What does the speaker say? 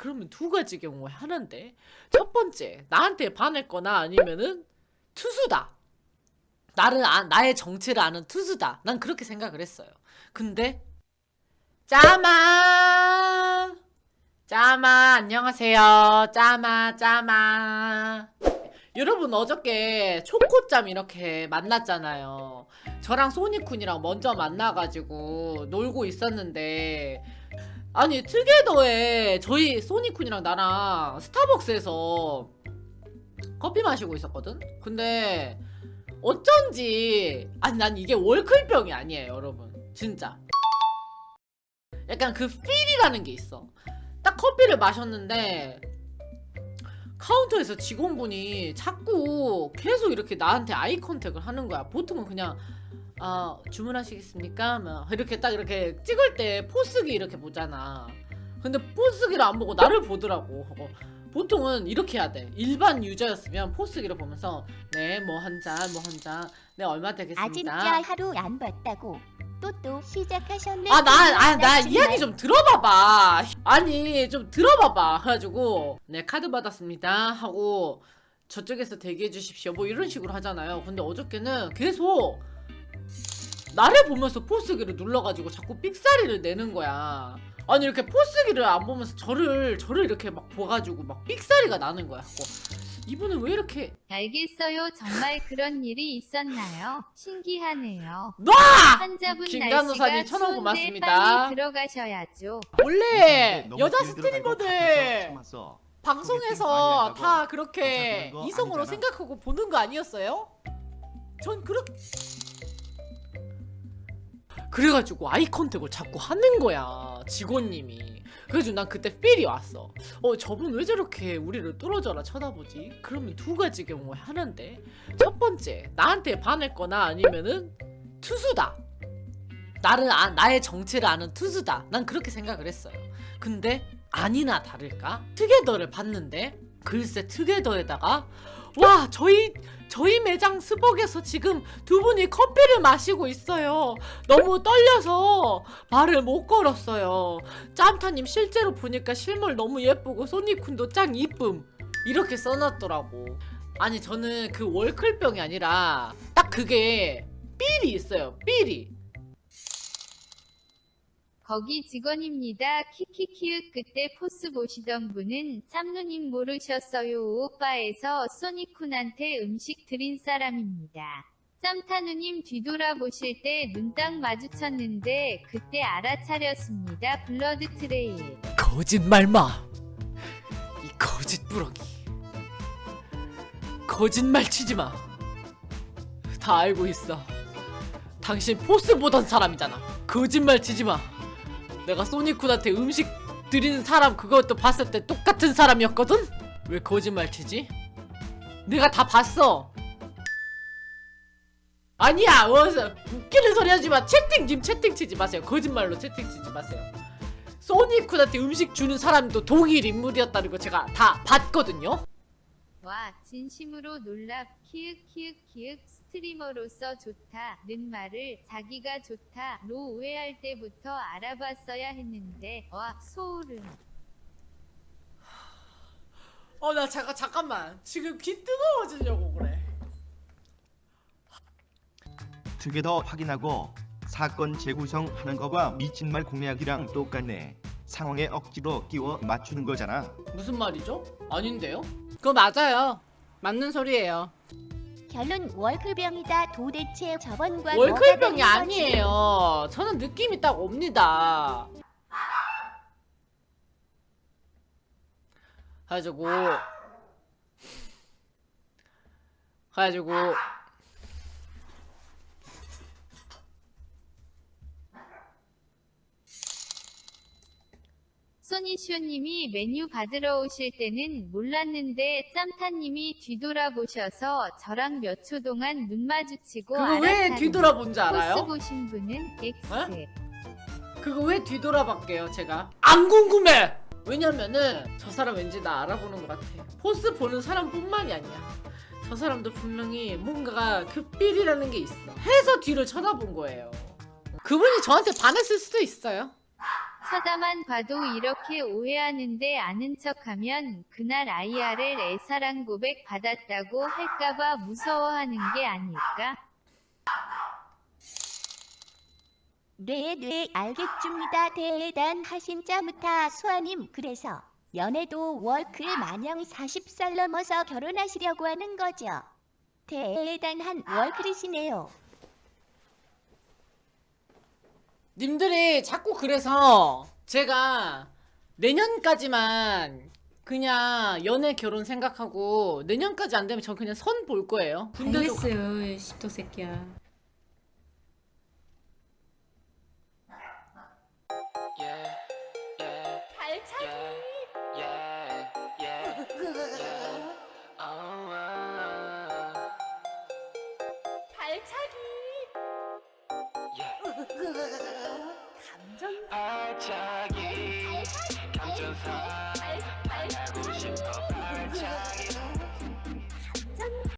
그러면 두 가지 경우에 하는데 첫 번째 나한테 반했거나 아니면은 투수다. 나를 아, 나의 정체를 아는 투수다. 난 그렇게 생각을 했어요. 근데 짜마 짜마 안녕하세요. 짜마 짜마 여러분 어저께 초코짬 이렇게 만났잖아요. 저랑 소니쿤이랑 먼저 만나가지고 놀고 있었는데 아니 트게더에 저희 소니쿤이랑 나랑 스타벅스에서 커피 마시고 있었거든? 근데 어쩐지 아니 난 이게 월클병이 아니에요 여러분. 진짜. 약간 그 필이라는 게 있어. 딱 커피를 마셨는데 카운터에서 직원분이 자꾸 계속 이렇게 나한테 아이 컨택을 하는 거야. 보통은 그냥 아 주문하시겠습니까? 막 이렇게 딱 이렇게 찍을 때 포스기 이렇게 보잖아 근데 포스기를 안 보고 나를 보더라고 하고 보통은 이렇게 해야 돼 일반 유저였으면 포스기를 보면서 네 뭐 한 잔 뭐 한 잔 네 얼마 아 되겠습니다 진짜 하루 안 봤다고 또또 시작하셨네. 아, 나, 아, 나 정말. 이야기 좀 들어봐봐. 아니, 좀 들어봐봐. 그래가지고, 네, 카드 받았습니다. 하고, 저쪽에서 대기해 주십시오. 뭐 이런 식으로 하잖아요. 근데 어저께는 계속, 나를 보면서 포스기를 눌러가지고 자꾸 삑사리를 내는 거야. 아니, 이렇게 포스기를 안 보면서 저를, 저를 이렇게 막 봐가지고 막 삑사리가 나는 거야. 하고, 이분은 왜 이렇게, 알겠어요. 정말 그런 일이 있었나요? 신기하네요. 놔! 환자분 김간호사님 날씨가 천원 고맙습니다. 들어가셔야죠. 원래 너무 여자 스트리머들. 방송에서 한다고 다 그렇게 이성으로 아니잖아. 생각하고 보는 거 아니었어요? 전 그렇게 그래가지고 아이 컨택을 자꾸 하는 거야 직원님이. 그래가지고 난 그때 필이 왔어. 어 저분 왜 저렇게 우리를 뚫어져라 쳐다보지? 그러면 두 가지 경우에 하는데 첫 번째 나한테 반했거나 아니면은 투수다. 나를 아, 나의 정체를 아는 투수다. 난 그렇게 생각을 했어요. 근데 아니나 다를까? 트게더를 봤는데 글쎄 트게더에다가? 와 저희 저희 매장 스벅에서 지금 두 분이 커피를 마시고 있어요. 너무 떨려서 말을 못 걸었어요. 짬타님 실제로 보니까 실물 너무 예쁘고 소니쿤도 짱 이쁨. 이렇게 써놨더라고. 아니 저는 그 월클병이 아니라 딱 그게 삘이 있어요 삘이 거기 직원입니다. 키키키윽 그때 포스 보시던 분은 짬누님 모르셨어요. 오빠에서 소니쿤한테 음식 드린 사람입니다. 짬타누님 뒤돌아보실 때 눈 딱 마주쳤는데 그때 알아차렸습니다. 블러드 트레일. 거짓말 마. 이 거짓부렁이. 거짓말 치지 마. 다 알고 있어. 당신 포스 보던 사람이잖아. 거짓말 치지 마. 내가 소니쿤한테 음식 드리는 사람 그것도 봤을 때 똑같은 사람이었거든? 왜 거짓말 치지? 내가 다 봤어. 아니야, 어서 웃기는 소리 하지 마. 채팅 님 채팅 치지 마세요. 거짓말로 채팅 치지 마세요. 소니쿤한테 음식 주는 사람도 동일 인물이었다는 거 제가 다 봤거든요. 와 진심으로 놀랍 키읔 키읔 키읔 스트리머로서 좋다는 말을 자기가 좋다로 오해할 때부터 알아봤어야 했는데 와 소름 어, 나 잠깐 잠깐만. 지금 귀 뜨거워지려고 그래. 투게더 확인하고 사건 재구성하는 거가 미친 말 공략이랑 똑같네. 상황에 억지로 끼워 맞추는 거잖아. 무슨 말이죠? 아닌데요? 그거 맞아요. 맞는 소리예요. 결론 월클병이다. 도대체 저번과 월클병이 거지? 아니에요. 저는 느낌이 딱 옵니다. 가지고 가지고 소니쇼님이 메뉴 받으러 오실 때는 몰랐는데 짬타님이 뒤돌아보셔서 저랑 몇 초 동안 눈 마주치고 그거 왜 알아차린 뒤돌아본지 알아요? 포스 보신 분은 X 어? 그거 왜 뒤돌아봤게요 제가? 안 궁금해! 왜냐면은 저 사람 왠지 나 알아보는 것 같아 포스 보는 사람뿐만이 아니야. 저 사람도 분명히 뭔가 그 삘이라는 게 있어. 해서 뒤를 쳐다본 거예요. 그분이 저한테 반했을 수도 있어요 쳐다만 봐도 이렇게 오해하는데 아는 척하면 그날 IRL 애사랑 고백 받았다고 할까봐 무서워하는 게 아닐까? 네, 네, 알겠습니다. 대단하신 짜무타 수아님. 그래서 연애도 월클 마냥 40살 넘어서 결혼하시려고 하는 거죠. 대단한 월클이시네요. 님들이 자꾸 그래서 제가 내년까지만 그냥 연애 결혼 생각하고 내년까지 안 되면 전 그냥 선 볼 거예요. 군대도 가- 알겠어요, 십도 새끼야. 감정 알차기 감정사. 아,